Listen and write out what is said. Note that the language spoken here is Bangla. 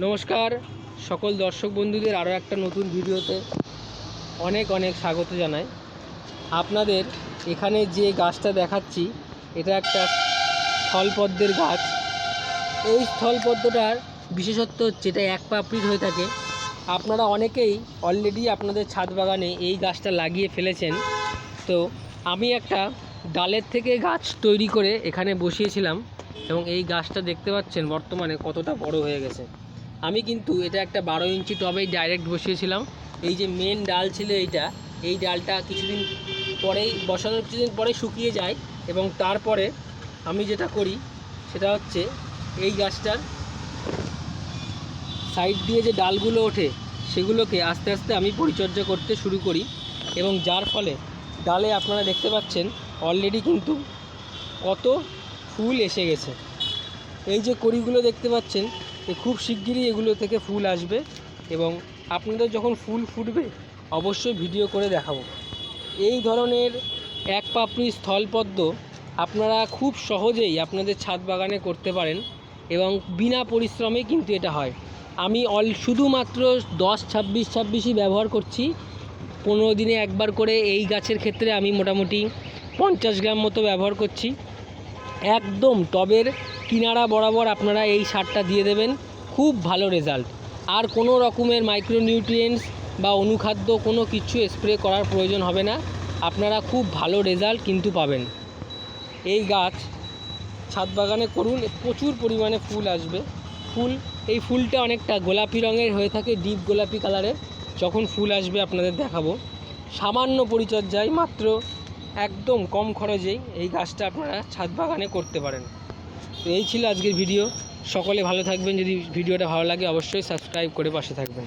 নমস্কার, সকল দর্শক বন্ধুদের আরও একটা নতুন ভিডিওতে অনেক অনেক স্বাগত জানাই। আপনাদের এখানে যে গাছটা দেখাচ্ছি, এটা একটা স্থলপদ্মের গাছ। এই স্থলপদ্মটার বিশেষত্ব হচ্ছে, এটা এক পাপড়ির হয়ে থাকে। আপনারা অনেকেই অলরেডি আপনাদের ছাদ বাগানে এই গাছটা লাগিয়ে ফেলেছেন। তো আমি একটা ডালের থেকে গাছ তৈরি করে এখানে বসিয়েছিলাম এবং এই গাছটা দেখতে পাচ্ছেন বর্তমানে কতটা বড় হয়ে গেছে। আমি কিন্তু এটা একটা বারো ইঞ্চি টবেই ডাইরেক্ট বসিয়েছিলাম। এই যে মেন ডাল ছিল এইটা, এই ডালটা কিছুদিন পরেই, বসানোর কিছুদিন পরেই শুকিয়ে যায় এবং তারপরে আমি যেটা করি, সেটা হচ্ছে এই গাছটার সাইড দিয়ে যে ডালগুলো ওঠে, সেগুলোকে আস্তে আস্তে আমি পরিচর্যা করতে শুরু করি এবং যার ফলে ডালে আপনারা দেখতে পাচ্ছেন অলরেডি কিন্তু কত ফুল এসে গেছে। এই যে কড়িগুলো দেখতে পাচ্ছেন খুব শিগগিরই এগুলো থেকে ফুল আসবে এবং আপনাদের যখন ফুল ফুটবে, অবশ্যই ভিডিও করে দেখাবো। এই ধরনের এক পাপড়ি স্থলপদ্ম আপনারা খুব সহজেই আপনাদের ছাদ বাগানে করতে পারেন এবং বিনা পরিশ্রমে কিন্তু এটা হয়। আমি অল, শুধুমাত্র দশ, ছাব্বিশ, ছাব্বিশই ব্যবহার করছি। পনেরো দিনে একবার করে এই গাছের ক্ষেত্রে আমি মোটামুটি পঞ্চাশ গ্রাম মতো ব্যবহার করছি। একদম টবের কিনারা বরাবর আপনারা এই সারটা দিয়ে দেবেন। খুব ভালো রেজাল্ট। আর কোনো রকমের মাইক্রোনিউট্রিয়েন্টস বা অনুখাদ্য কোনো কিছু স্প্রে করার প্রয়োজন হবে না। আপনারা খুব ভালো রেজাল্ট কিন্তু পাবেন। এই গাছ ছাদ বাগানে করুন, প্রচুর পরিমাণে ফুল আসবে। ফুল, এই ফুলটা অনেকটা গোলাপি রঙের হয়ে থাকে, ডিপ গোলাপি কালারের। যখন ফুল আসবে আপনাদের দেখাবো। সামান্য পরিচর্যায় মাত্র একদম কম খরচেই এই গাছটা আপনারা ছাদ বাগানে করতে পারেন। তো এই ছিল আজকের ভিডিও। সকলে ভালো থাকবেন। যদি ভিডিওটা ভালো লাগে, অবশ্যই সাবস্ক্রাইব করে পাশে থাকবেন।